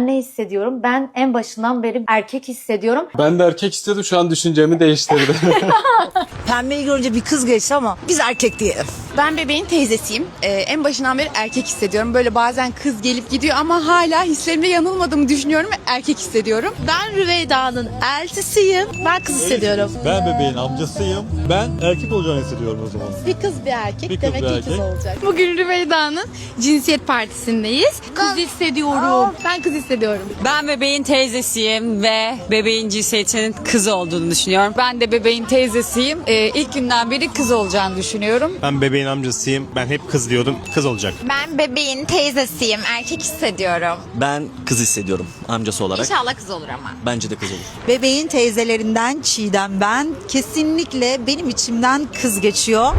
Ne hissediyorum? Ben en başından beri erkek hissediyorum. Ben de erkek istiyordum şu an düşüncemi değiştirdi. Pembeyi görünce bir kız geçti ama biz erkek diyelim. Ben bebeğin teyzesiyim. Ee, en başından beri erkek hissediyorum. Böyle bazen kız gelip gidiyor ama hala hislerimde yanılmadığımı düşünüyorum ve erkek hissediyorum. Ben Rüveyda'nın eltisiyim. Ben kız hissediyorum. Ben bebeğin amcasıyım. Ben erkek olacağını hissediyorum o zaman. Bir kız bir erkek. Bir kız, Demek bir ki erkek. kız olacak. Bugün Rüveyda'nın cinsiyet partisindeyiz. Kız hissediyorum. Ben kız hissediyorum. Ben bebeğin teyzesiyim ve bebeğin cinsiyetinin kız olduğunu düşünüyorum. Ben de bebeğin teyzesiyim. Ee, ilk günden beri kız olacağını düşünüyorum. Ben bebeğin amcasıyım. Ben hep kız diyordum. Kız olacak. Ben bebeğin teyzesiyim. Erkek hissediyorum. Ben kız hissediyorum amcası olarak. İnşallah kız olur ama. Bence de kız olur. Bebeğin teyzelerinden Çiğdem ben. Kesinlikle benim içimden kız geçiyor.